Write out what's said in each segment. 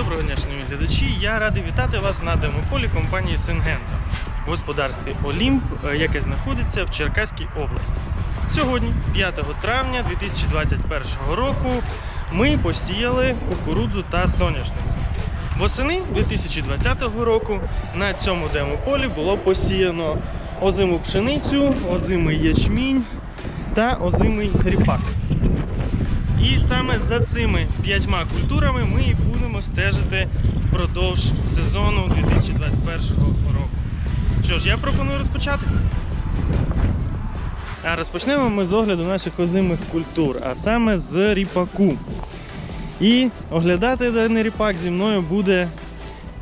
Доброго дня, шановні глядачі. Я радий вітати вас на демополі компанії Сингента в господарстві Олімп, е, яке знаходиться в Черкаській області. Сьогодні, 5 травня 2021 року, ми посіяли кукурудзу та соняшник. Восени 2020 року на цьому демополі було посіяно озиму пшеницю, озимий ячмінь та озимий ріпак. І саме за цими п'ятьма культурами ми і будемо стежити впродовж сезону 2021 року. Що ж, я пропоную розпочати. А розпочнемо ми з огляду наших озимих культур, а саме з ріпаку. І оглядати даний ріпак зі мною буде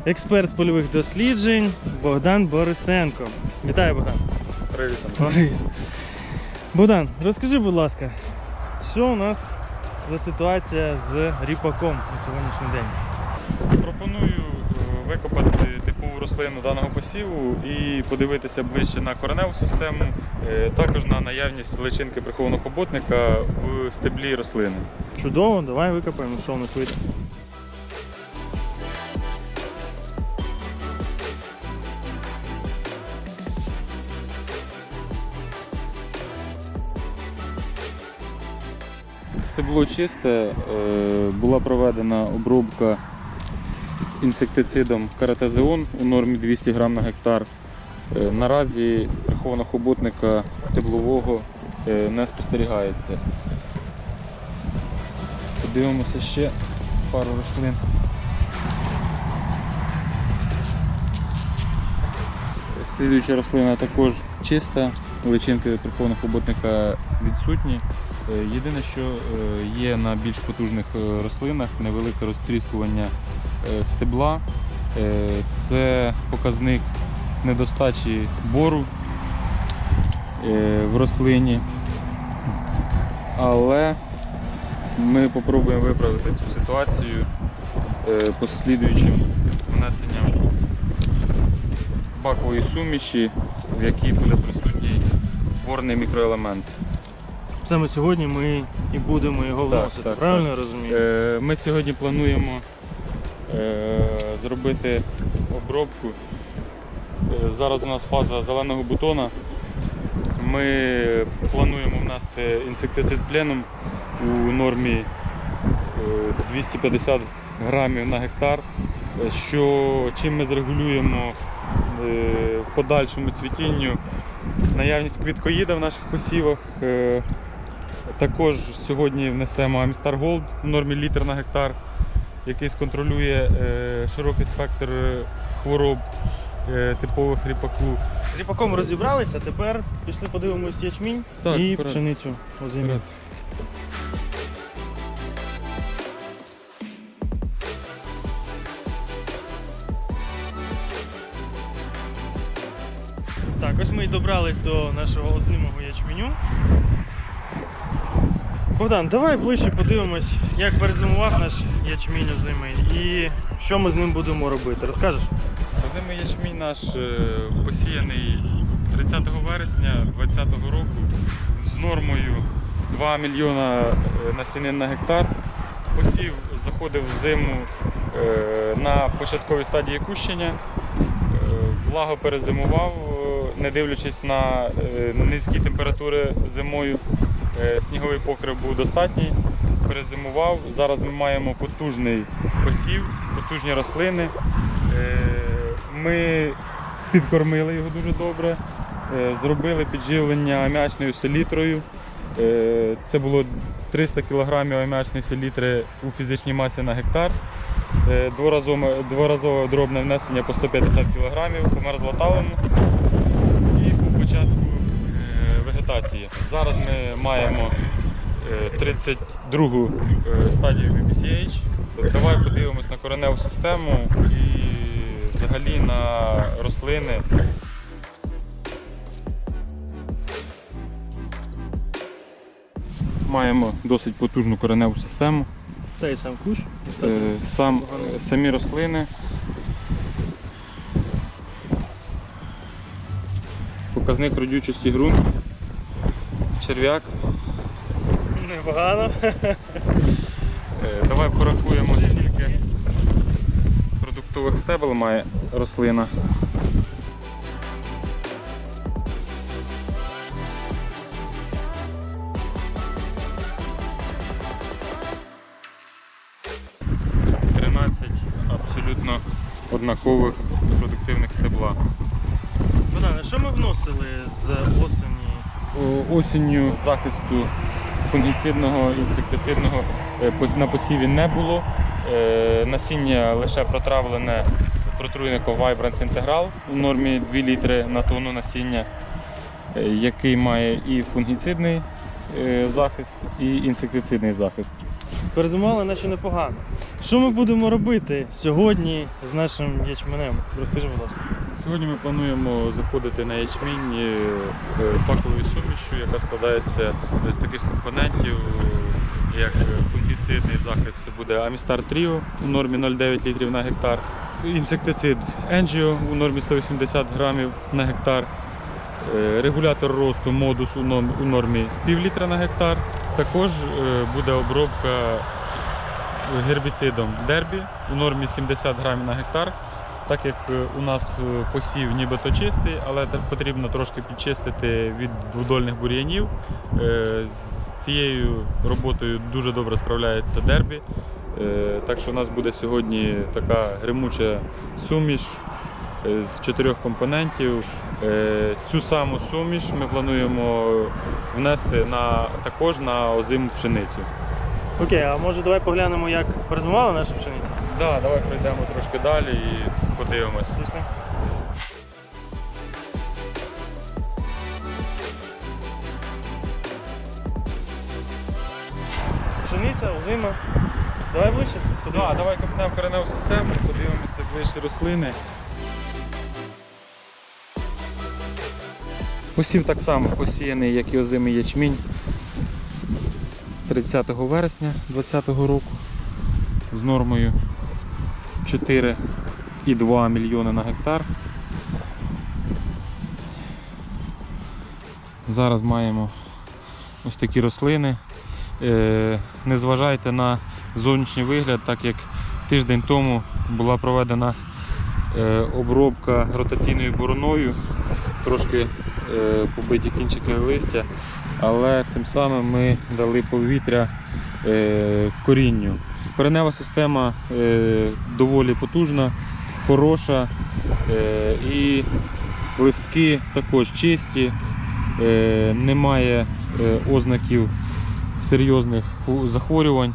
експерт польових досліджень Богдан Борисенко. Вітаю, Богдан. Привіт. Привіт. Богдан, розкажи, будь ласка, що у нас за ситуація з ріпаком на сьогоднішній день? Пропоную е, викопати типову рослину даного посіву і подивитися ближче на кореневу систему, е, також на наявність личинки прихованого хоботника в стеблі рослини. Чудово, давай викопаємо, що воно нас вийде. Стебло чисте, е, була проведена обробка інсектицидом каратезеон у нормі 200 грам на гектар. Е, Наразі прихованого хоботника стеблового е, не спостерігається. Подивимося ще пару рослин. Слідуюча рослина також чиста, личинки прихованого хоботника відсутні. Е, Єдине, що е, є на більш потужних е, рослинах невелике розтріскування стебла. Це показник недостачі бору в рослині. Але ми спробуємо виправити цю ситуацію послідуючим внесенням бакової суміші, в якій буде присутній борний мікроелемент. Саме сьогодні ми і будемо його Так, вносити, так, правильно я розумію? Е, Ми сьогодні плануємо е, зробити обробку. Е, Зараз у нас фаза зеленого бутона. Ми плануємо внести інсектицид пленум у нормі е, 250 грамів на гектар, е, що чим ми зрегулюємо е, в подальшому цвітінню наявність квіткоїда в наших посівах. Також сьогодні внесемо Амістар Голд в нормі літр на гектар, який сконтролює е, широкий спектр е, хвороб е, типових ріпаку. З ріпаком розібралися, тепер пішли подивимось ячмінь Так, і вперед. пшеницю. Вперед. Так, ось ми і добрались до нашого озимого ячменю. Богдан, давай ближче подивимось, як перезимував наш ячмінь озимий і що ми з ним будемо робити. Розкажеш? Озимий ячмінь наш е, посіяний 30 вересня 2020 року з нормою 2 мільйона е, насінин на гектар. Посів заходив в зиму е, на початковій стадії кущення. Благо перезимував, не дивлячись на низькі температури зимою. Е, Сніговий покрив був достатній, перезимував. Зараз ми маємо потужний посів, потужні рослини. Е, Ми підкормили його дуже добре, е, зробили підживлення аміачною селітрою. Це було 300 кг аміачної селітри у фізичній масі на гектар. Дворазове дробне внесення по 150 кг, померзла талому вегетації. Зараз ми маємо е, 32 е, стадію BPCH. Давай подивимось на кореневу систему і взагалі на рослини. Маємо досить потужну кореневу систему. Й сам кущ. Е, Сам, е, самі рослини. Показник родючості ґрунту. Черв'як. Непогано. Е, Давай порахуємо скільки готових стебел має рослина. Абсолютно однакових продуктивних стебла. Богдане, що ми вносили з осені? О- осінню захисту фунгіцидного інсектицидного е, на посіві не було. Е, Насіння лише протравлене протруйником Vibrance Integral у нормі 2 літри на тонну насіння, е, який має і фунгіцидний е, захист, і інсектицидний захист. Перезимували наче непогано. Що ми будемо робити сьогодні з нашим ячменем? Розкажи, будь ласка. Сьогодні ми плануємо заходити на ячмінь е, з паковою сумішю, яка складається з таких компонентів, е, як фунгіцидний захист. Це буде Амістар Тріо у нормі 0,9 літрів на гектар, інсектицид Енджіо у нормі 180 грамів на гектар, е, регулятор росту модус у нормі пів літра на гектар. Також е, буде обробка гербіцидом Дербі у нормі 70 грамів на гектар. Так як е, у нас е, посів нібито чистий, але потрібно трошки підчистити від дводольних бур'янів. З цією роботою дуже добре справляється дербі. Так що у нас буде сьогодні така гримуча суміш з чотирьох компонентів. Е, Цю саму суміш ми плануємо внести на, також на озиму пшеницю. Окей, а може давай поглянемо, як перезимувала наша пшениця? Да, давай пройдемо трошки далі і подивимось. Пішли. Пшениця, озима. Давай ближче. Да, давай копнемо кореневу систему, подивимося ближче рослини. Посів так само посіяний, як і озимий ячмінь 30 вересня 2020 року з нормою 4,2 мільйони на гектар. Зараз маємо ось такі рослини. Е, Не зважайте на зовнішній вигляд, так як тиждень тому була проведена е, обробка ротаційною бороною, трошки е, побиті кінчики листя, але цим самим ми дали повітря е, корінню. Коренева система е, доволі потужна, хороша і листки також чисті, немає ознаків серйозних захворювань.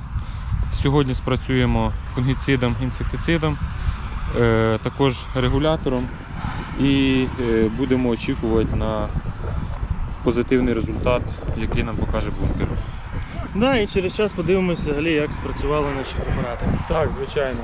Сьогодні спрацюємо фунгіцидом, інсектицидом, також регулятором і е, будемо очікувати на позитивний результат, який нам покаже бункер. Да, і через час подивимося взагалі, як спрацювали наші препарати. Так, звичайно.